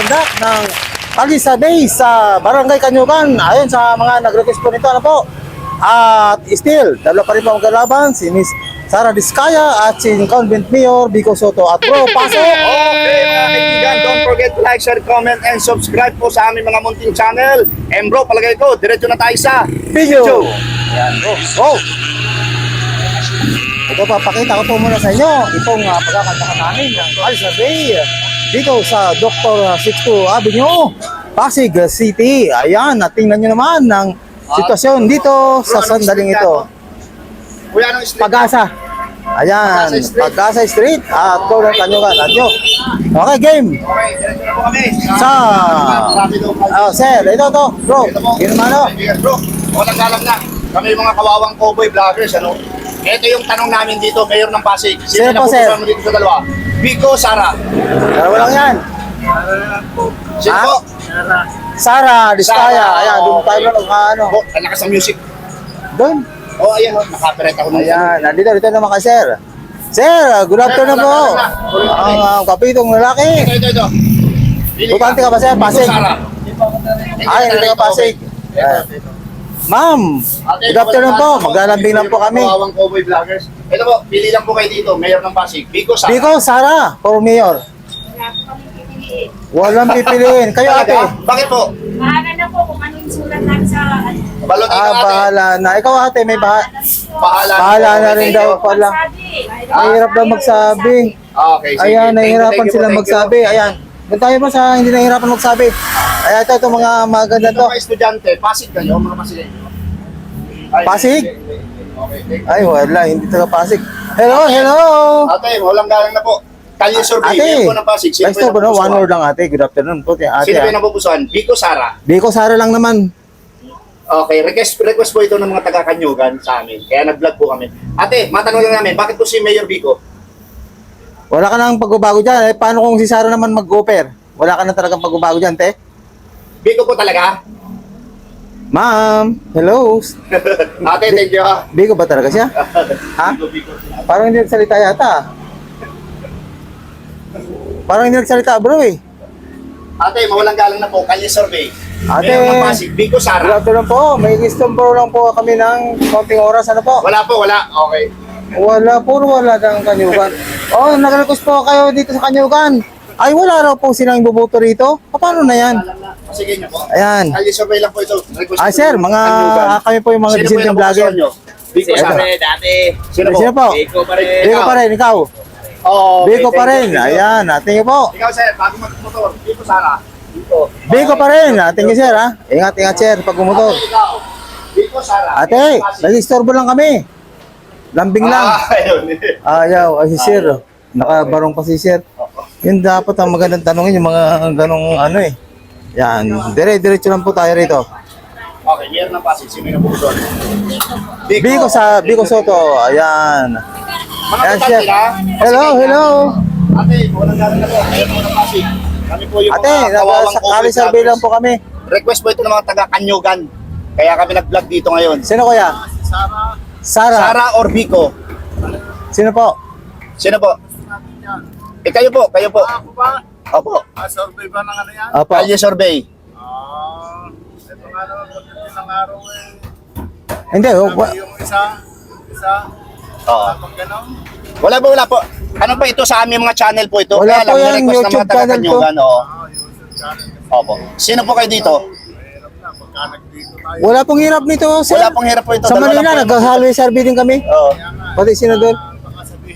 nagpapatuloy ng Alisa Day sa Barangay Kanyugan. Ayon sa mga nag-request po nito, ano po. At still, dalawa pa rin po maglalaban si Miss Sara Diskaya at si Convent Mayor Vico Soto. At bro, pasok! Okay mga kaibigan, don't forget to like, share, comment, and subscribe po sa aming mga munting channel. And bro, palagay ko, diretso na tayo sa Video! Ayan, go! Go! Ito papakita ko po muna sa inyo itong uh, pagkakantakan namin ng Alisa Bay dito sa Dr. 62 Avenue, Pasig City. Ayan, at tingnan nyo naman ng sitwasyon dito sa sandaling ito. Kuya, anong street? Pag-asa. Ayan, Pag-asa Street. At Corner. Adyo. Okay, game. Okay, diretso na po kami. Sa... Oh, sir, ito to. Bro, Ito yun naman oh. Kaibigan, Bro, walang galang na. Kami mga kawawang cowboy vloggers, ano? Ito yung tanong namin dito, Mayor ng Pasig. Sino po, na sir? mo dito sa dalawa? Biko, Sara. Dalawa lang yan. Sino Ah? po? Sara, Diskaya. Sara, Ayan, doon okay. tayo lang ano. Oh, ang lakas ng music. Doon. Oh, ayan, oh, nakaperate ako ng Ayan, nandito, dito naman kay sir. Sir, good afternoon Sir, po. Ang uh, kapitong lalaki. Ito, ito, ito. Pili Butante ka ba, sir? Pasig? Biko, Sara. Ay, hindi ka Pasig. Ayan. Ma'am, good afternoon po. Maglalambing lang po kami. Kawawang cowboy vloggers. Ito po, pili lang po kayo dito, Mayor ng Pasig. Biko, Sara. Biko, Sara, for mayor. Walang pipiliin. Kayo ate. Bakit po? Bahala na po kung ano yung sulat lang sa... Balot Ah, bahala na. Ikaw ate, may bahala. Bahala, Bahala na rin daw pala. Mahirap daw magsabi. Okay, sige. Ayan, nahihirapan silang magsabi. Ayan. Doon tayo mo sa hindi nahihirapan magsabi. Ayan, ito, ito mga maganda Ito to. mga estudyante, Pasig kayo, mga Pasigenyo. Pasig? Ay, wala, hindi taga Pasig. Hello, hello! Ate, walang galang na po. Kalye survey, po ng Pasig. Sino Next po yung One word lang ate. Good afternoon po. Ate, Sino po yung ah. napupusuan? Biko Sara. Biko Sara lang naman. Okay, request request po ito ng mga taga-Kanyugan sa amin. Kaya nag-vlog po kami. Ate, matanong lang namin, bakit po si Mayor Biko? Wala ka nang pagbabago dyan. Eh, paano kung si Sara naman mag-offer? Wala ka na talagang pagbabago dyan, te? Biko po talaga? Ma'am, hello. Ate, thank you ha. Biko ba talaga siya? Ha? Parang hindi nagsalita yata. Parang hindi nagsalita, bro eh. Ate, mawalang galang na po. Kalye survey. Ate. Pasig, Biko Good Sara. afternoon po. May istom po lang po kami ng konting oras. Ano po? Wala po, wala. Okay. Wala, puro wala ng kanyugan. Oh, nag-request po kayo dito sa kanyugan. Ay, wala raw po silang ibubuto rito. Paano na yan? Sige niyo po. Ayan. Kalye survey lang po ito. Request Ah, sir, mga kami po yung mga Sino po disenteng yung vlogger. Biko Sara. Dati. Sino po? Sino po? Biko pa rin. Biko pa rin, ikaw. Oh, Biko pa rin. Ayan, ating niyo po. Ikaw, sir, bago magmotor, Biko Sara. Biko. Biko pa rin. Ating niyo, sir, ha? Ingat, ingat, sir, pag umutor. Ikaw. Biko Sara. Ate, nag-istorbo lang kami. Lambing lang. Ah, ayun. Ayaw, ay si sir. oh. Nakabarong pa si sir. Yun dapat ang magandang tanongin, yung mga ganong ano eh. Yan, dire-diretso lang po tayo rito. Okay, meron ng Pasig. Sino yung napupusuan? Biko sa Biko Soto, ayan. Ayan na. Hello, hello. Ate, walang galang na po. Meron ng Pasig. Kami po yung Ate, mga kawawang nag-survey COVID survey lang po kami. Request po ito ng mga taga-Kanyugan. Kaya kami nag-vlog dito ngayon. Sino kuya? Sara. Sara or Biko? Sino po? Sino po? Eh, kayo po, kayo po. Ako ba? Opo. Ah, survey ba ng ano yan? Opo. Kalye survey. Ah, ito nga naman pagdating ng araw eh. Hindi, oh, wa- Sabi yung isa, isa, Oo. tapos gano'n. Wala po, wala po. Ano pa ito sa aming mga channel po ito? Wala Kaya po lang, yan, nirequest ng YouTube mga taga-Kanyugan. Oo. Ah, yung sa channel. Opo. Sino po kayo dito? Mahirap na, pagka nagdito tayo. wala pong hirap nito, sir. Wala pong hirap po ito. Sa Dalawa Manila, po yung- nag-highway survey din kami. Oo. Pati sino doon? ah,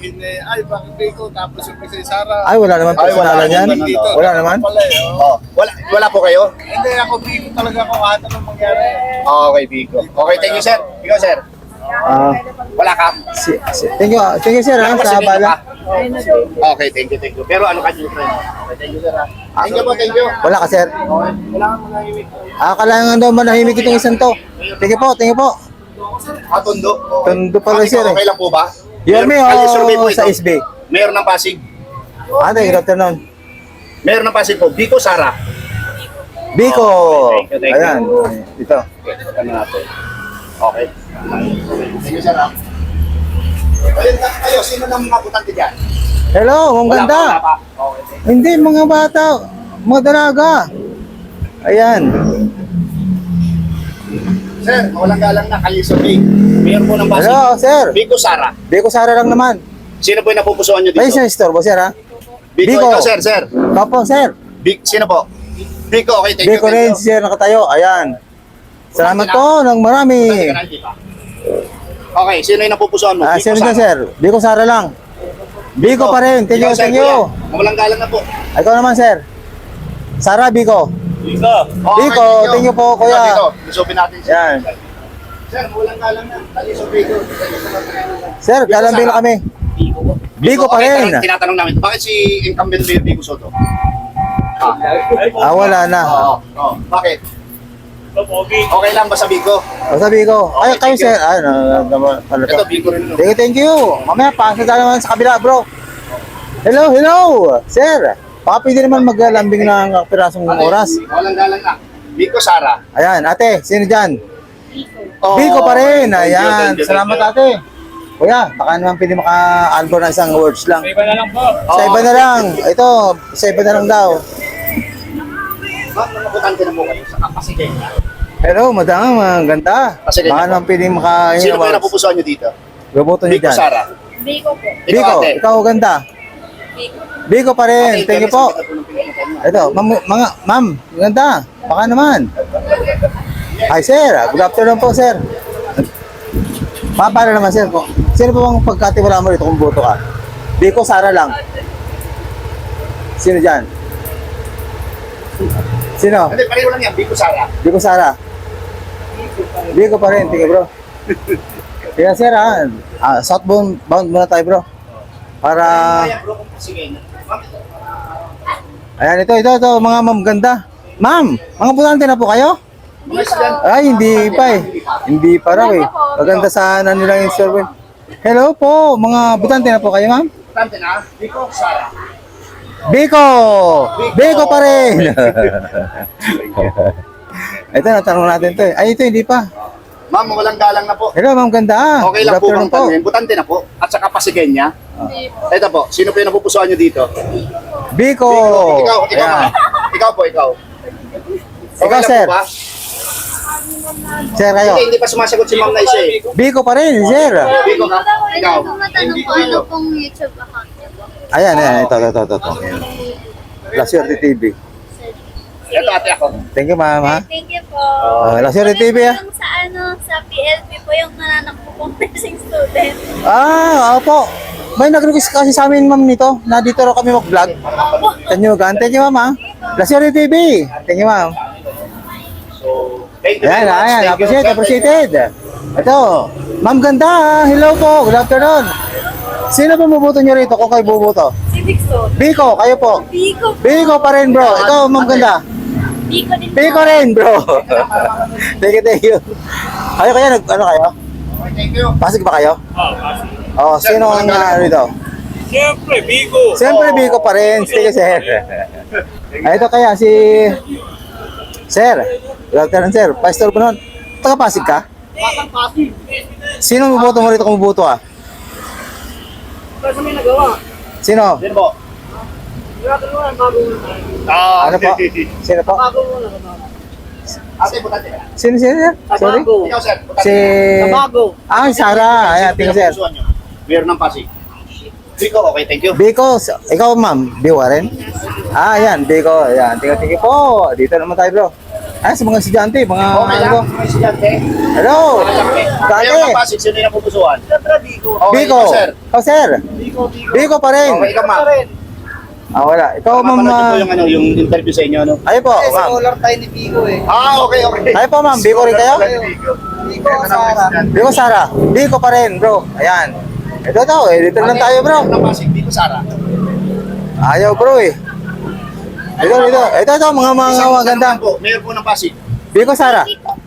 sabihin eh, ay, bakit ko? Tapos yung yung Sara. Ay, wala naman Ay, wala personalan yan. naman, dito. Wala naman. Pala eh, oh. Oh, wala wala po kayo? Hindi, ako ko talaga ako kahit anong mangyari. Okay, Biko. Okay, thank you, sir. Ikaw, sir. Ah, Wala ka? si, si, thank you, thank you, sir, ha, Wala sa ka abala. Okay, thank you, thank you. Pero ano ka dito, friend? Okay, thank you, sir. ha? Thank you po, thank you. Wala ka, sir. Okay, wala kang manahimik. Ah, kailangan daw manahimik itong isang to. Thank you po, thank you po. Ah, tundo. Pala, sir, eh. Okay lang po ba? Survey po o sa ito. SB? Mayor ng Pasig. Ate, good afternoon. Mayor ng Pasig po. Biko Sara. Biko. Thank you, thank you. Ayan, dito. Okay, ano natin? Okay. Thank you, sir. ha? Ayun, kayo, sino nang mga butante dyan? Hello, ang Wala ganda. wala pa. Okay. Hindi, mga bata. Mga dalaga. Ayan. Sir, walang galang na Kaliso Bay. Mayor po ng Pasig. Hello, sir. Biko Sara. Biko Sara lang naman. Sino po yung napupusuan nyo dito? Ay, siya store sir, ha? Biko, Biko. ikaw, sir, sir. Kapo, sir. Big, sino po? Biko, okay, thank Biko you. rin, you. sir, nakatayo. Ayan. Salamat po ng marami. Okay, sino yung napupusuan mo? Ah, Biko sir, Sara. sir. Biko Sara lang. Biko pa rin. Thank you, thank you. Walang galang na po. Ikaw naman, sir. Sara, Biko. Biko. Biko, thank you po, kuya. Biko, lusubin natin siya. Yan. Sir, walang galang na. Kaliso Biko. Sir, galambing na kami. Biko pa Okay, rin. tanong- Tinatanong namin, bakit si incumbent Mayor Biko Soto? Ah, Ah, wala na. Oo, oo. Bakit? Okay lang ba sa Biko? O sabi ko, ay, Okay, kayo, thank you. sir. Ay, no, no, no, ano to? Ito, Biko rin. Thank you, thank you. Mamaya, pasok tayo naman sa kabila, bro. Hello, hello. Sir, baka pwede naman maglambing ng pirasong oras. Walang galang na. Biko Sara. Ayan, ate, sino dyan? Oh, Biko pa rin. Ayan, salamat ate. Kuya, baka naman pwede maka-albor ng isang words lang. Iba na lang po. Sa iba na lang. Ito, sa iba na lang daw. Ma'am, mga butante na po kayo sa kapasitin. Hello, madam, ang ganda. Kasi Baka naman pwede maka... Sino ba yung napupusuan nyo dito? Roboto niyo Biko dyan. Sara. Biko po. Biko, ikaw ganda. Biko pa rin. Thank you po. Ito, ma'am, mga, ma'am, ganda. Baka naman. Ay, sir. Good afternoon po, sir. Pa, paano naman, sir? Sino po bang pagkatiwala mo rito kung boto ka? Biko, Sara lang. Sino dyan? Sino? Hindi, pareho lang yan. Biko Sara. Biko, Sara. Biko pa rin. Tingnan, bro. Kaya, sir, ha? Ah, southbound bound muna tayo, bro. Para... Ma'am. Ayan, ito, ito, ito, mga ma'am, ganda. Ma'am, mga butante na po kayo? Estudyante. Ay, hindi pa eh. Hindi pa raw eh. Maganda sana nila yung server. Hello po, mga butante na po kayo, ma'am? Butante na. Biko Sara. Biko! Biko pa rin! ito, natanong natin to eh. Ay, ito, hindi pa. Ma'am, walang galang na po. Hello, ma'am, ganda. Okay lang po tanungin? Butante na po. At saka pasigenya. Ito po, sino po yung napupusuan nyo dito? Biko! Ikaw, ikaw, Ayan. ikaw po, ikaw. Ikaw, lang sir. po ba? Sir, kayo. Hindi, hindi pa sumasagot si Ma'am Naisa eh. Biko pa rin, sir. Biko ka? Ikaw. Po matanong po ano pong YouTube account niyo po? Ayan, ayan, ito, ito, ito, ito. ito. La Suerte TV. Ito ate ako. Thank you, ma'am, ha? Thank you po. Oh, La Suerte TV, ah. Yung sa ano, sa PLP po yung nananakbo pong nursing student. Ah, opo. May nag-request kasi sa amin, ma'am, nito, na dito raw kami mag-vlog. Tanyugan. Thank you, ma'am, ha? Suerte TV. Thank you, ma'am. So, thank you Ayan, very much. ayan. Thank you. Appreciate, appreciated. Ito. Ma'am, ganda, ha? Hello po. Good afternoon. Sino po bubuto nyo rito kung kayo bubuto? Civic Soul. Biko, kayo po. Biko. Biko pa rin, bro. Ikaw, ma'am, ganda. Biko din. Biko rin, bro. thank you, thank you. Kayo kaya, nag, ano kayo? Okay, Thank you. Pasig ba kayo? Oh, Sir, sino ang uh, rito? Siyempre, Bigo. Siyempre, Biko pa rin. Sige, sir. Ay, ito kaya si... Sir. Good afternoon, sir. Pastor po nun. Taga-Pasig ka? Sino ang buboto mo rito kung buboto ka? Sino? Sino po? Ah, Ano po? Sino po? Ate, butante ka. Sino, sino, sir? Sorry? Ikaw, sir. butante Si... ka. Ah, Sara. Ayan, Sino tingnan, sir. Mayor ng Pasig. Biko, okay, thank you. Biko, ikaw ma'am, Biko rin? Ah, ayan, Biko. Ayan, tingnan, tingnan po. Dito naman tayo, bro. Ah, sa mga estudyante, mga Okay ano ko. mga estudyante. Hello! Mayor ng Dati! Pasig, sino yung napupusuan? Biko. Okay, Biko! ikaw, sir. Oh, sir! Biko, Biko. Biko pa rin! Okay, ikaw, ma'am. Ah, wala. Ikaw, ma'am. Mapanood niyo po ah, yung, ano, yung interview sa inyo, no? Ay po, ma'am. tayo ni Bigo eh. Ah, okay, okay. Ay po, ma'am. Biko rin kayo? Biko, Sara. Biko, Sara. Biko pa rin, bro. Ayan. Ito daw, eh. Dito lang tayo, bro. Mayor ng Pasig, Biko, Sara. Ayaw, bro, eh. Ito, ito. Ito, ito. Mga mga Isang maganda. po, Mayor po ng Pasig. Biko, Sara.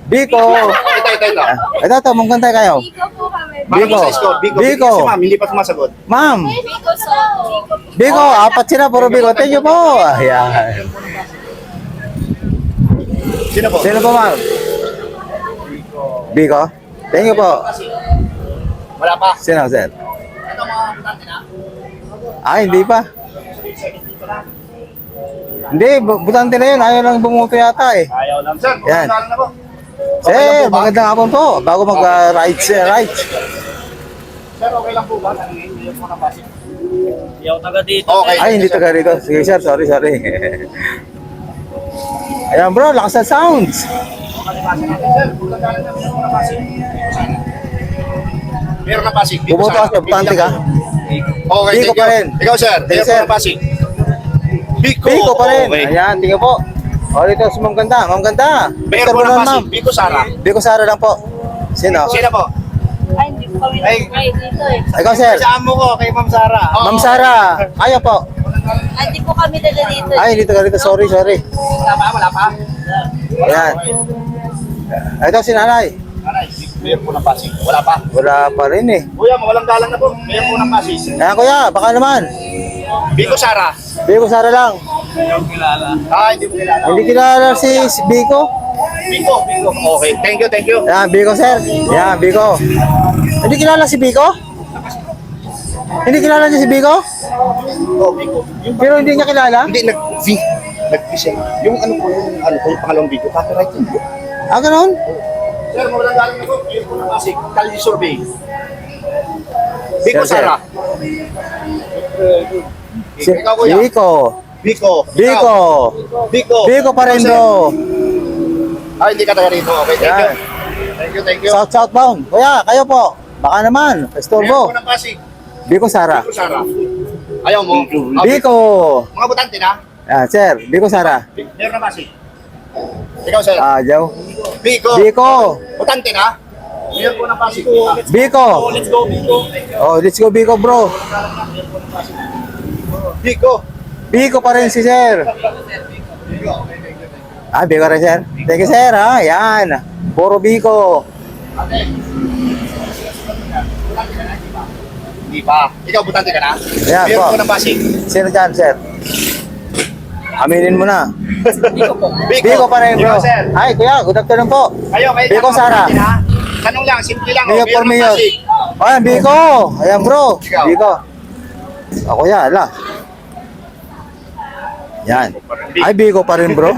Biko. Ito, ito, ito. Ito, ito. Maganda kayo. Biko po kami. Biko. Biko. Sa score, Biko. Biko. Biko. Si ma'am, hindi pa sumasagot. Ma'am. Biko so. Biko po. Biko, apat sila. Puro Biko. Thank you po. Ayan. Sino po? Sino po, ma'am? Biko. Thank you po. Wala pa. Sino, sir? Ito mga butante na. Ah, hindi pa. Hindi, bu- butante na yun. Ayaw lang bumuto yata eh. Ayaw lang. Sir, Yan. na po. Sir, magandang hapon po. Bago mag-ride, uh, ride. Sir, okay lang po ba? Nanginginig po ng Pasig. Okay. Ay, hindi taga rito. Sige sir, sorry, sorry. Ayan bro, lakas ng sounds. Sir. Na meron ng Pasig. Bumoto ka, butante ka. Okay, Biko thank pa rin. Ikaw, sir. You, Meron sir. ng Pasig. Biko. Biko pa rin. Okay. Ayan, tingnan po. O, dito si Ma'am Ganda. Ma'am Ganda. Meron po ng Pasig. ma'am. Biko Sara. Biko Sara lang po. Sino? Sino po? Ay, hindi po kami Ay. nag-try dito eh. Ikaw sir. amo ko, kay Ma'am Sara. Ma'am Sara. Ayaw po. Ay, hindi po kami dala dito eh. Ay, hindi taga rito. Sorry, sorry. Wala pa, wala pa. Ayan. Ito si nanay. Meron po ng Pasig. Wala pa. Wala pa rin eh. Kuya, mawalang galang na po. Meron po ng Pasig. Ayan kuya, baka naman. Biko Sara. Biko Sara lang. Ah, hindi mo kilala. Hindi kilala si si Biko. Biko, Biko. Okay, thank you, thank you. Yan, Biko sir. Yan, Biko. Hindi kilala si Biko? Hindi kilala niya si Biko? Oh, Biko. Yung Pero hindi niya kilala? Hindi, nag-V. Nag-V siya. Yung ano po, yung ano po, yung pangalawang video, copyright yun. Ah, ganun? Sir, galang na po. Meron po ng Pasig. Kalye Survey. Biko Sir, sir. Sara. Si Ikaw, kuya. Biko. Biko. Biko. Ikaw. Biko. Biko pa rin Sir. Ah, hindi ka taga rito. Okay, thank you. Yan. Thank you, thank you. South southbound. Kuya, kayo po. Baka naman. Estorbo. po ng Pasig. Biko Sara. Biko Sara. Ayaw mo? Ah, Biko. Mga butante na? Ah, sir. Biko Sara. Meron ng Pasig. Ikaw, sir. Ah, Jow. Biko. Biko. Butante na? Meron po ng Pasig. Biko. Let's go, Biko. Oh, let's go Biko bro. Biko. Biko pa rin si sir. Ah, Biko rin sir. Thank you sir ha. Yan. Puro Biko. Hindi pa. Ikaw, butante ka na? Yeah, Meron po. po ng Pasig. Sino dyan sir? Aminin mo na. Biko. Biko pa rin bro. Sir. Ay kuya, good afternoon po. Kayo, kayo. Biko, Sara. Tanong lang, simple lang. oh. Mayor for. Pasig. Ayan, Biko. Ayan bro. Ikaw. Biko. Ako yan, ala. Yan. Ay, Biko pa rin bro.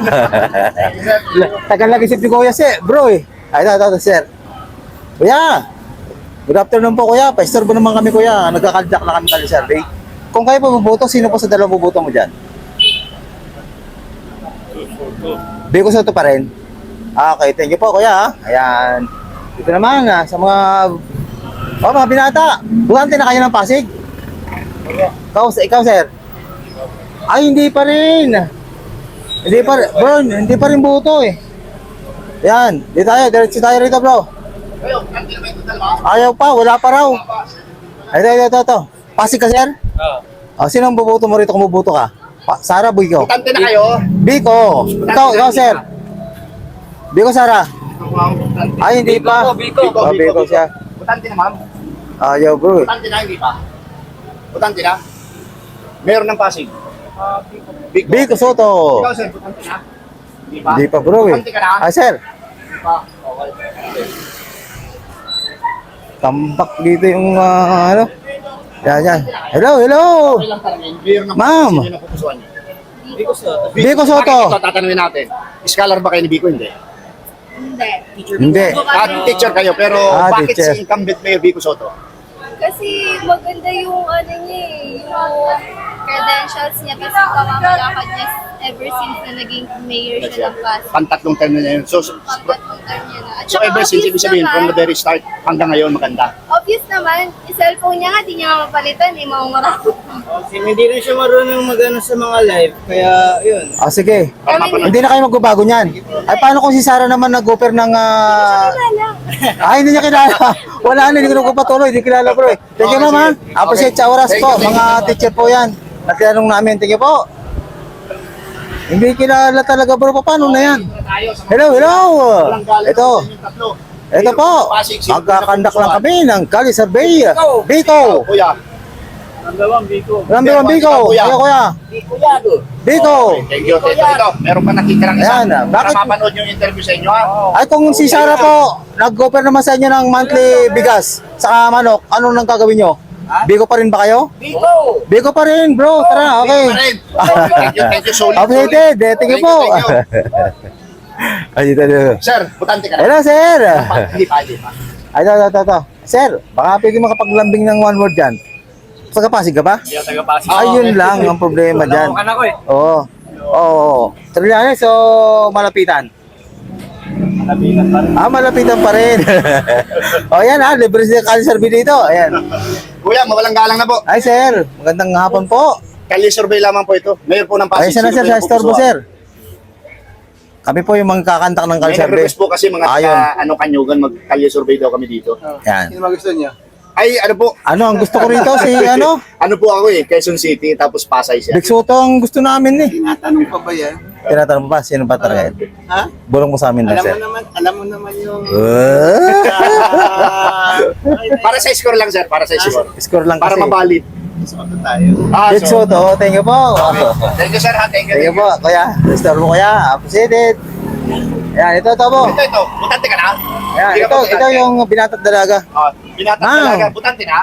Tagal lagi si Kuya si bro eh. Ay, ito, ito, sir. Kuya, good afternoon po kuya. Pa-istorbo naman kami kuya. Nagkakaldyak na kami kali survey. Kung kayo pa bubuto, sino po sa dalawang bubuto mo dyan? Biko Soto pa rin. Ah, okay, thank you po kuya. ah. Ayan. Dito naman ah, sa mga Oh, mga binata. Bukante na kayo ng Pasig. Ikaw, ikaw sir. Ay, hindi pa rin. Hindi pa rin. Bro, hindi pa rin buto eh. Yan. Di tayo. Diretso tayo rito bro. Ito? Ayaw pa. Wala pa raw. Ito, ito, ito, ito. Pasig ka sir? Oo. Oh, sino ang bubuto mo rito kung bubuto ka? Pa Sara, Biko. Butante na kayo? Biko. Ikaw, ikaw sir. Biko, Sara. Ay, hindi pa. Biko, Oh, Biko siya. Butante na, ma'am. Ayaw bro eh. Butante na, hindi pa. Butante na? Meron ng Pasig. Biko. Biko Soto. Ikaw, sir, butante na? Hindi pa. Hindi pa bro eh. Ka na? Ah, sir. Hindi pa. Okay. Tambak dito yung ah, ano. Yan, yan. Hello, hello. Ma'am. Biko Soto. Bakit ito tatanungin natin? Scholar ba kayo ni Biko? Hindi. Hindi. Hindi. At teacher kayo, pero Ah, bakit teacher. si incumbent mayor Biko Soto? Kasi maganda yung ano niya eh, yung credentials niya kasi pamamalakad niya ever since na naging mayor siya ng Pasig. Pantatlong term na yun. So, so, Pagkatong term niya na. At so saka ever since, obvious ibig sabihin, from the very start hanggang ngayon, maganda. Obvious naman, yung cellphone niya nga, di niya mapalitan eh, maungarapot. Kasi hindi rin siya marunong magano sa mga live, kaya yun. Ah, sige. Para mapanood. Hindi na kayo magbabago niyan. Ay, paano kung si Sarah naman nag-offer ng... ah, ay, hindi niya kilala. Wala na, hindi ko patuloy. Hindi kilala bro eh. Thank you naman. Appreciate Okay. sa oras po. Mga teacher po yan. Natinanong namin. Thank you po. Hindi kilala talaga bro. Paano na yan? Hello, hello. Ito. Ito po. Magkakandak lang kami ng Kali Survey. Biko. Kuya. Number one, Biko. Number one, Biko. Kuya. Kuya, kuya. Biko. Thank you. Thank you. Meron pa nakikirang isa. Ayan, ah. Para Bakit- mapanood yung interview sa inyo, ha? Ay kung si Sarah po, nag-offer naman sa inyo ng monthly bigas sa manok, anong nang gagawin nyo? Biko pa rin ba kayo? Biko! Biko pa rin, bro. Tara, okay. Biko pa rin. Thank you, thank you, solid, Updated. Eh, Thank you po. Thank you, Ay, dito, dito. Sir, butante ka na. Hello, sir. Hindi pa, hindi pa. Ay, ito, ito. Sir, baka pwede makapaglambing ng one word dyan. Sa Kapasig ka ba? Hindi ako taga-pasig. Ayun lang ang problema dyan. Ano ko eh. Oo. Oo. Trillanes o malapitan? Malapitan pa rin. Ah, malapitan pa rin. o yan ha, libre si Kali Survey dito. Ayan. Kuya, mawalang galang na po. Ay sir, magandang hapon po. Kali survey lamang po ito. Mayor po ng Ay, Pasig. sana sir, po sa store pupusuan? sir. Kami po yung mga kakantak ng Kali May Survey. nag-request po kasi mga Ayun. taga, ano, kanyugan, mag-kalye survey daw kami dito. Yan. Sino ba gusto niya? Ay, ano po? Ano, ang gusto ko rito si ano? Ano po ako eh, Quezon City, tapos Pasay siya. Big Soto ang gusto namin eh. Tinatanong pa ba yan? Tinatanong pa, sino ba talaga yan? Ha? Bulong mo sa amin lang Alam mo sir. naman, alam mo naman yung... Ah! Para sa score lang, sir. Para sa score. Score lang Para kasi. mabalit. Soto tayo. Ah, Big so, Soto, thank you po. Thank you, sir. Ha? Thank you. Thank you po, kuya. Restore mo kuya. Appreciated. Yan, ito, ito po. Ito, ito. Butante ka na? Yan, Hindi ka ito, ito yung binatad dalaga. Oh, binatang Ma'am. talaga. Butante na?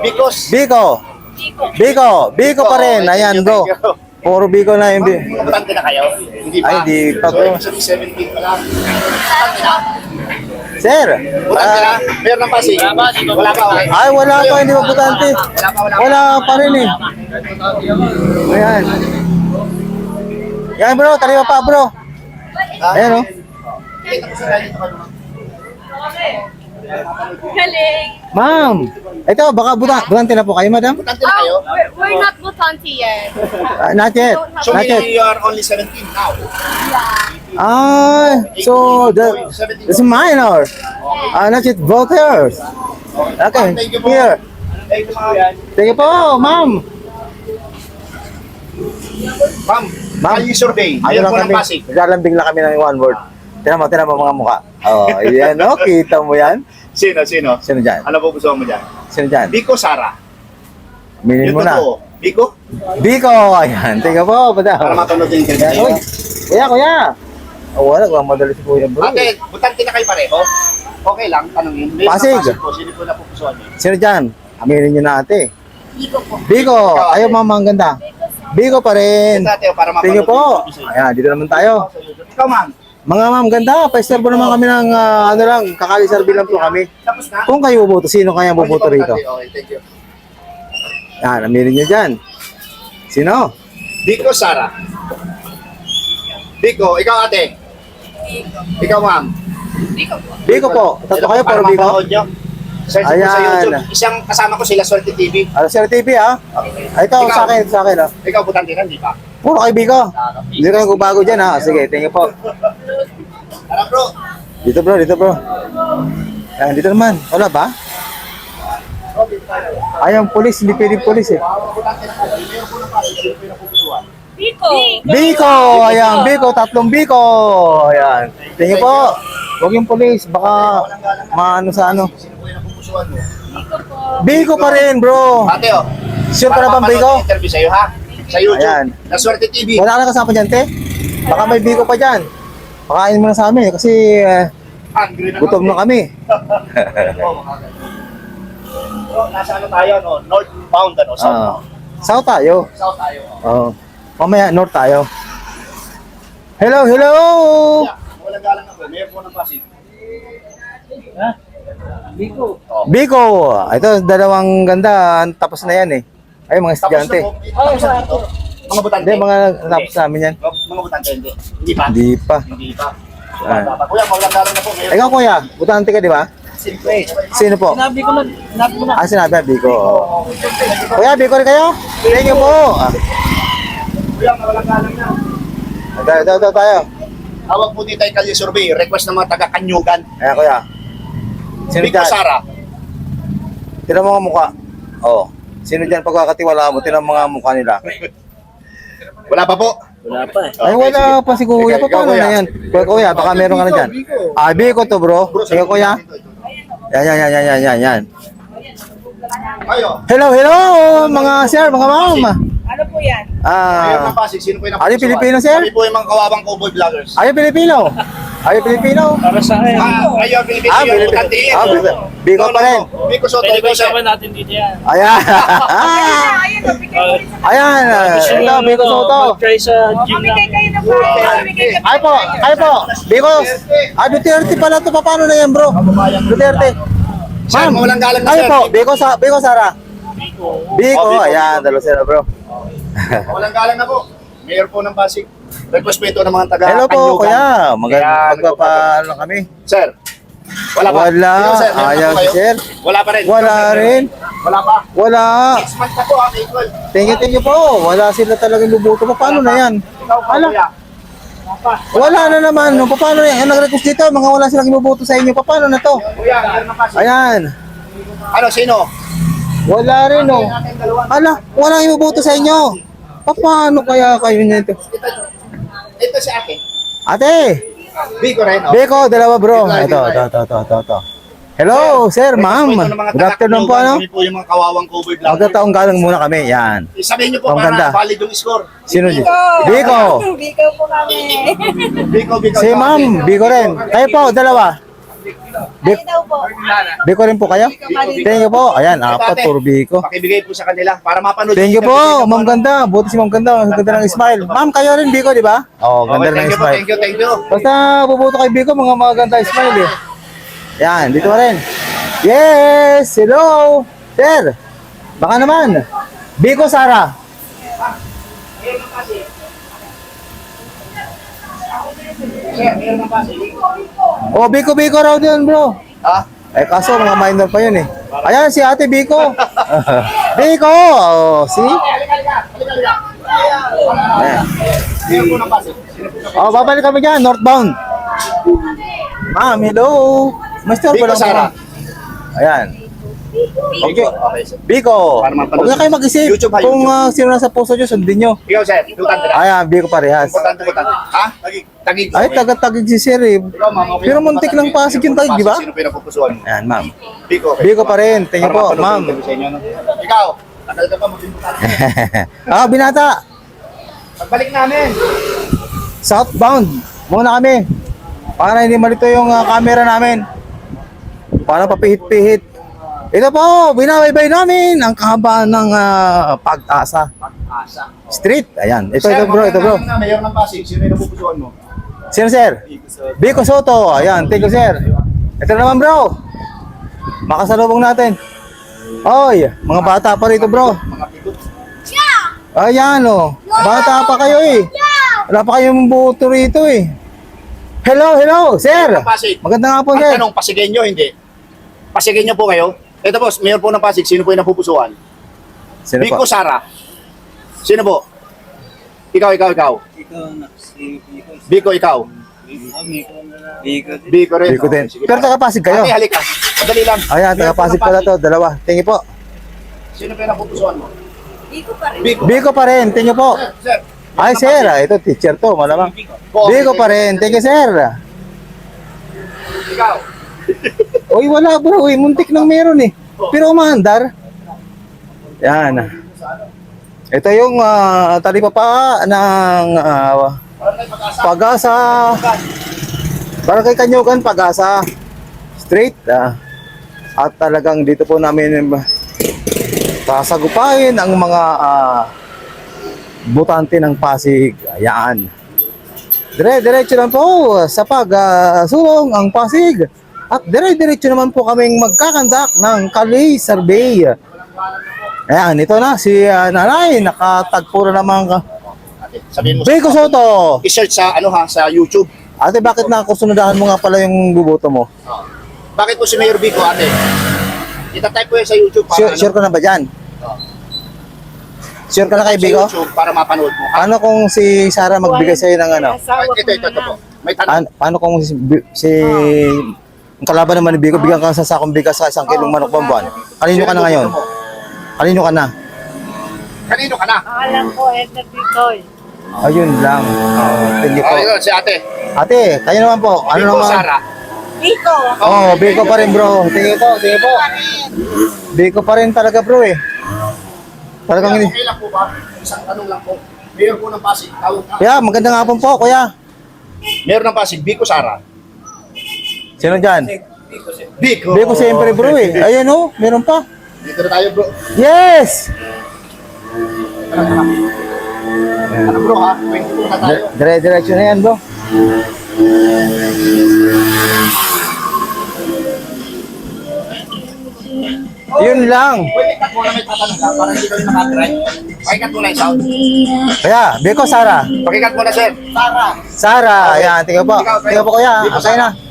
Because... Biko. Biko. Biko pa rin. Ayan, bro. Puro Biko na yung bi- Butante na kayo? Hindi pa. Ay, di pa, So, bro. ibig sabihin, 17 pa lang. Butante na? Sir. Butante na? ah, Mayor ng Pasig? Wala pa, okay. ay, wala pa. Hindi pa butante. Wala pa, wala pa. Wala pa rin eh. Ayan. Yan, bro. Tariwa pa, bro. Ayan, oh. Galing! Ma'am. Ito, baka buta butante na po kayo, madam? Butante na kayo? Oh, we're, we're not Butanti yet. Ah, not yet. So, Not yet. you are only 17 now. Ah, so the it's minor. Ah, not yet voters. Okay, Thank you po. here. Thank you, ma'am. Thank you po, ma'am. Ma'am, Ma'am. Survey. Lang po ng kami, Pasig. lalambing lang kami ng one word. Tinan mo, tinan mo mga mukha. Oh, yan, oh, kita mo yan. Sino, sino? Sino dyan? Ano po gusto mo dyan? Sino dyan? Biko Sara. Minin Yung mo na. totoo. Biko? Biko, ayan. Tingnan po, Para bata. mapanood yung Yan, interview. uy. Kuya, kuya. Oh, wala, wala madali si kuya bro. Ate, butante na kayo pareho? Okay lang, tanungin. Mayor ng Pasig. Pasig po, sino po napupusuan niyo? Sino dyan? Aminin nyo na ate. Biko po. Biko, ayaw mama ang ganda. Biko pa rin. Ito ate, para mapanood Tingnan po. yung interview. Ayan, dito naman tayo. Ikaw, ma'am. Mga ma'am, ganda. Pa-serve naman kami ng ah, ano lang, kakali-serve lang po kami. Tapos na? Kung kayo boboto, sino kaya boboto rito? Okay, thank you. Yan, aminin nyo dyan. Sino? Biko Sara. Biko, ikaw ate. Ikaw, ma'am. Biko po. Tatlo kayo, Para puro Biko. Search po sa Ayan. YouTube. Isang kasama ko sila, Swerte TV. Ano, Sir TV ah. Ay, ito, Ikaw. sa akin, sa akin ah. Ikaw, butante na, di ba? Puro Biko. Hindi kayo bago dyan ah. Sige, thank you po. Tara, bro. Dito bro, dito bro. Yan, dito naman. Wala ba? Ay, ang polis, hindi pwedeng polis eh. Biko. Biko! Ayan, Biko, tatlong Biko! Ayan. Tingin po. Huwag yung polis, baka maano sa ano. Biko pa rin, bro. Ate, oh. Sure ka na bang Para Biko? interview sa'yo, ha? Sa YouTube. Ayan. Na Swerte TV. Wala ka na kasama dyan, te? Baka may Biko pa dyan. Pakain mo na sa amin kasi eh, Hungry na gutom na kami. So, nasa ano tayo, no? Northbound, ano? Ah. Southbound. South tayo. South tayo. Oo. Mamaya, north tayo. Hello, hello! Yeah, walang galang na po. Mayor po ng Pasig. Biko! Ito, dalawang ganda. Tapos na yan eh. Ay, mga estudyante. Tapos na dito. Mga butante. Hindi, mga natapos namin yan. Mga butante, hindi. Hindi pa. Hindi pa. Hindi pa. So, Ah. Kuya, galang na po. Ikaw, kuya, butante ka, di ba? Simple. Sino po? Sinabi ko na, sinabi ko na. Ah, sinabi na, Biko. Kuya, Biko rin kayo? Thank you po. Ah, Kuya, mawalang galang na. ito, ito, ito tayo. Hawag po dito ay Kalye Survey. Request ng mga taga-Kanyugan. Ayan, kuya. Sino Biko? Sara. Tinan mo nga mukha. Oo. Sino dyan pagkakatiwala mo? Tinan mo nga mukha nila. Wala pa po. Wala pa eh. Ay, wala pa si kuya. Ikaw, Paano na yan? Kuya, kuya, baka meron ka na dyan. Ah, Biko to, bro. Sige, kuya. Yan, yan, yan, yan, yan, yan, yan. Ayo. Hello, hello, mga sir, mga ma'am. Ano po yan? Ah, ng Pasig. Sino po yung Ano yung Pilipino, sir? Kami po yung mga kawawang cowboy vloggers. ayo Pilipino. Ay, Pilipino. Para sa akin. Ah, ayaw, Pilipino Ah, yun. Pilipino. Tantiin. Ah, Pilipino. Biko pa rin. Biko Soto. Pwede isama natin dito yan? Ayan. Ayan. Gusto Ito, nyo, Biko ano, Soto. mag-try sa gym na. Ay po, ay po. Biko. Ah, Duterte pala to. Paano na yan, bro? Duterte. Sir, mawalang galang na, Ay po, Biko, sa, Biko Sara. Biko, Oh, Biko, ayan, dalawa sila, bro. Walang galang na po. Mayor po ng Pasig. Request po ito ng mga taga Hello po, Kanyugan. kuya. Maganda, Ayan, magpapaano kami. Sir, wala pa. Wala. Ikaw, sir, meron na Ayaw kayo? si sir. Wala pa rin. Wala Ikaw, sir, rin. Wala pa. Wala. Next month na po, ah, April. Thank you, thank you po. Wala sila talagang lubuto. Paano na yan? Ikaw po, Ala. kuya. Wala na naman. No, paano na yan? Ang nag-request dito, mga wala silang inubuto sa inyo. Paano na to? Kuya, ng Pasig. Ayan. Ano, sino? Wala rin, no. Ala, walang inubuto sa inyo. Paano kaya kayo nito? Ito, ito si ate. Ate, Biko rin, oh. Beko, dalawa bro. Ito, ito, ito, ito, ito, ito. Hello, sir, ma'am. Good afternoon po, ano? Kami po yung mga kawawang COVID lang. Magkataong galang muna kami, yan. Sabihin niyo po Ang para valid yung score. Sino dyan? Biko. Biko po kami. Biko, Biko. Si ma'am, Biko rin. Kayo po, dalawa. Bik daw po. Biko rin po kayo? Thank you po. Ayan, apat, puro Biko. Pakibigay po sa kanila para mapanood. Thank you po, ma'am ganda. Buti si ma'am ganda. Ang ganda ng smile. Ma'am, kayo rin Biko, di ba? Oo, oh, Okay, ganda thank ng you po, smile. thank you, thank you. Basta bubuto kay Biko, mga maganda smile eh. Yan, dito pa rin. Yes! Hello! Sir! Baka naman. Biko Sara. Oh, Biko Biko raw din, bro. Ha? Eh kaso mga minor pa yun eh. Ayan si Ate Biko. Biko! Oh, see? Ayan. Oh, babalik kami dyan, northbound. Ma'am, hello. Master, Biko Sara. Ayan. Biko. Biko, huwag na kayo mag-isip. YouTube ha, Kung YouTube. ah, sino nasa puso nyo, sundin nyo. Ikaw, sir. Importante na. Ayan, Biko parehas. Importante, importante. Ha? Tagig. Tagig. Ay, taga-tagig si Sir eh. Ikaw, ma'am, okay Pero muntik ng Pasig yung tagig, di ba? Sino pinapupusuan mo? Ayan, ma'am. Biko. okay. Biko pa rin. Para po, mapanood ma'am. sa inyo? Ikaw. Tagal ka pa mag-importante. ah, binata. Pagbalik namin. Southbound. Muna kami. Para hindi malito yung ah, camera namin. Para papihit-pihit. Ito po, binabaybay namin ang kahabaan ng ah, pag-asa. Asa. Street. Ayan. Ito, Sir, ito bro, ito bro. magandang na, Mayor ng Pasig. Sino yung napupusuan mo? Sino sir? Biko Soto. Ayan, thank you sir. Ito naman bro. Makasalubong natin. Oy, mga bata pa rito bro. Mga pikot. Ayan oh. Bata pa kayo eh. Wala pa kayong buto rito eh. Hello, hello, sir. Ng Pasig. Maganda nga po Ang sir. tanong, Pasigenyo, hindi. Pasigenyo po kayo. Ito po, Mayor po ng Pasig. Sino po yung napupusuan? Sino Biko po? Sara. Sino po? Ikaw, ikaw, ikaw. Ikaw. Si Biko. Biko, ikaw. Biko. Biko rin. Biko din. Sige Pero po. taga Pasig kayo. Ate, halika. Madali lang. Ayan, taga Mayor po Pasig ng pala to. Dalawa. You po. Sino po yung napupusuan mo? Biko pa rin. Biko. Biko pa rin. You po. Sir, sir. Ay sir, ah, ito teacher to. Malamang. Biko pa rin. You sir. Ikaw. Uy, wala bro. Uy, muntik nang meron eh. Pero umaandar. Yan. Ito yung uh, talipapa ng may pag-asa. Kay Kanyugan, Pag-asa. Straight. ah. at talagang dito po namin sasagupain ang mga ah, butante ng Pasig. Ayan. Dire-diretso lang po sa pagsulong ang Pasig. At dire-diretso naman po kaming magkakandak ng Kali Survey. Ayan, ito na si ah, nanay. Nakatagpo na naman. ka- Ate, sabihin mo Biko Soto! I-search sa ano ha, sa YouTube. Ate, bakit nakakusunadahan mo nga pala yung buboto mo? Bakit po si Mayor Biko, ate? Itatype ko yan sa YouTube para, Sure, sure ka na ba dyan? Sure ka na kay sa Bigo? YouTube para mapanood mo. Ha? Ano kung si Sarah magbigay sa'yo ng ano? Ito, ito, ito po. May tanong. An paano kung si, si ang kalaban naman ni Bigo, bigyan ka sa sakong bigas sa isang kilong manok buwan? Kanino ka na ngayon? Kanino ka na? Kanino ka na? Alam ko, Edna Bikoy. Ayun lang. Uh, thank you po. Oh, yun, si ate. Ate, kayo naman po. Ano Biko, naman? Sara. Biko. Oh, Bigo pa rin bro. Tingin po, tingin po. Bigo pa rin talaga bro eh. Talagang hindi. Okay lang po ba? Isang tanong lang po. Mayor po ng Pasig. Tawag ka. Yeah, maganda nga po po, kuya. Mayor ng Pasig, Biko Sara. Sino dyan? Biko. Biko siyempre bro eh. Ayan oh, meron pa. Dito na tayo bro. Yes! Ano bro ha? 22 na yan bro. Yun lang. Pakikat mo na yung sound. Kaya, Biko Sara. Pakikat mo na sir. Sara. Sara, ayan, tingnan po. Tingnan po kuya, okay na.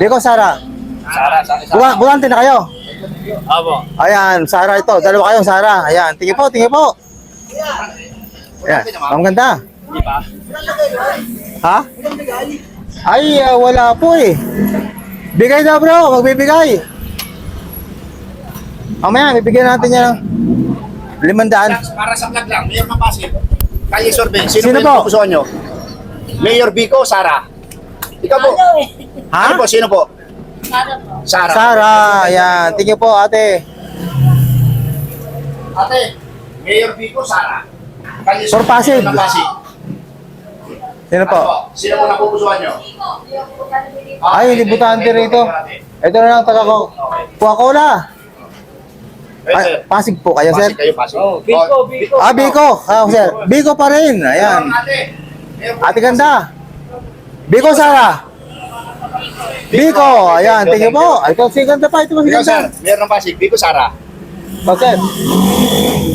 Biko Sara. Sara, Sara. Buka, bukante na kayo. Abo. Ayan, Sara ito. Dalawa kayong Sara. Ayan, tingin po, tingin po. Ayan, ang ganda. Ha? Ay, ah, wala po eh. Bigay na bro, magbibigay. Mamaya, bibigyan natin niya ng limandaan. Para sa vlog lang, Mayor Mapasin. Kaya survey. Sino, Sino po? pupusuan nyo? Mayor Biko, Sara. Ikaw po. Ano? Ha? Sino po? Sino po? Para po. Sara. Sara, ayan. Tingin po ate. Ate, Mayor Biko, Sara. Kaya For Pasig. Pasig. Sino Ano po? Sino po napupusuan nyo? Ay, hindi butante rito. Ito na lang, taga ko. Coca-Cola. Eh, Ay, sir. Pasig po kayo, sir. Pasig kayo, Pasig. Oh, Biko, Biko. Ah, Biko. Ah, sir. Biko pa rin. Ayan. Ate, ganda. Biko Sara. Biko. Ayan, tingin po. Ay, Ito si ganda pa. Ito Ikaw, sir. ganda. Mayor ng Pasig. Biko, Sara. Oh, sir.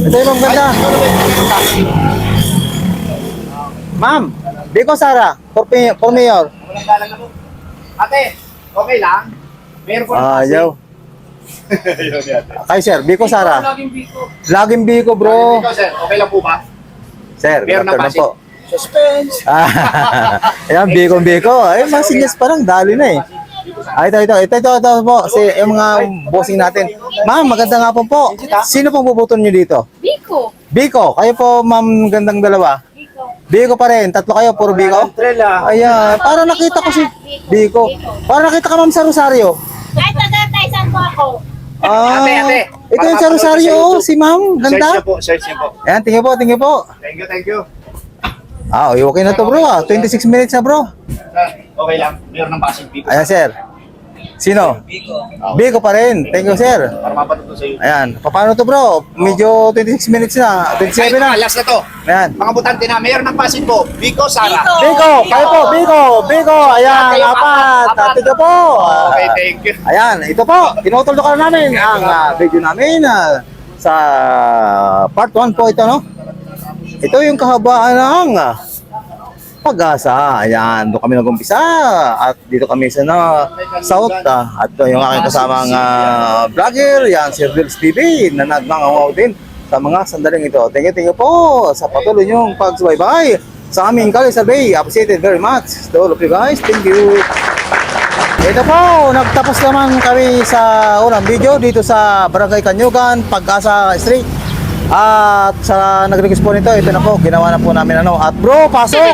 Ito yung ganda. Ng Pasig. Ma'am. Biko Sara. For, pi- for mayor. Walang galang. Ate, okay lang? Mayor po ng Pasig. Ayaw. Kay sir. Biko Sara. Laging Biko. Laging Biko, bro. Ikaw, sir. Okay lang po ba? Sir, Mayor ng Pasig. po. Suspense. Ah, Ayan, Biko, Biko. Ay, mga sinyas parang dali na eh. Ay, ito, ito, ito, ito, ito po, si, yung mga bossing natin. Ma'am, maganda nga po po. Sino pong bubuton nyo dito? Biko. Biko, kayo po, ma'am, gandang dalawa. Biko. Biko pa rin, tatlo kayo, puro Biko. Ayan, para nakita ko si Biko. Para nakita ka ma'am sa Rosario. Ay, taga saan po ako? Ah, Ate, ate. ito yung sa Rosario, oh, si ma'am, Search niyo ganda. po, search niyo po. Ayan, tingin po, tingin po. Thank you, thank you. Ah, okay na to bro ah. 26 minutes na bro. Sir, okay lang. Mayor ng Pasig, Biko. Ayan, sir. Sino? Biko. Biko pa rin. Thank you, sir. Para mapatuto sa iyo. Ayan. Paano to bro? Medyo 26 minutes na. 27 na. last na to. Ayan. Mga butante na, Mayor ng Pasig po, Biko, Sara. Biko. Biko! Kayo po! Biko! Biko! Ayan, Kayo, apat! apat, apat. At ito po! Okay, thank you. Ayan, ito po. Tinutuldukan namin ang ah, video namin ah, sa part 1 po ito, no? Ito yung kahabaan ng pag-asa. Ayan, doon kami nag-umpisa. At dito kami sa na, South. ah, at yung aking kasamang ah, vlogger. Yan, si Reels TV na nagmangangaw din sa mga sandaling ito. Thank you, thank you po sa patuloy niyong pagsubaybay sa aming Kali Survey. Appreciated very much to all of you guys. Thank you. Ito po, nagtapos naman kami sa unang video dito sa Barangay Kanyugan, Pag-asa Street. At sa nag-request po nito, ito na po, ginawa na po namin ano. At bro, pasok!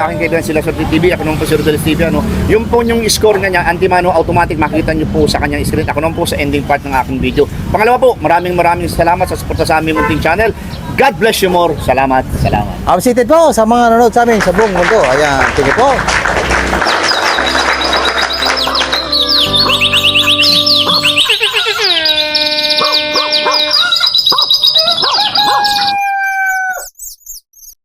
Aking kaibigan sila sa TV, ako naman po si Rodelis TV, ano, yung po yung score na niya, antimano, automatic makikita niyo po sa kanyang screen. Ako naman po sa ending part ng aking video. Pangalawa po, maraming maraming salamat sa suporta sa aming munting channel. God bless you more. Salamat. Salamat. Appreciated po sa mga nanonood sa amin sa buong mundo. Ayan, thank you po.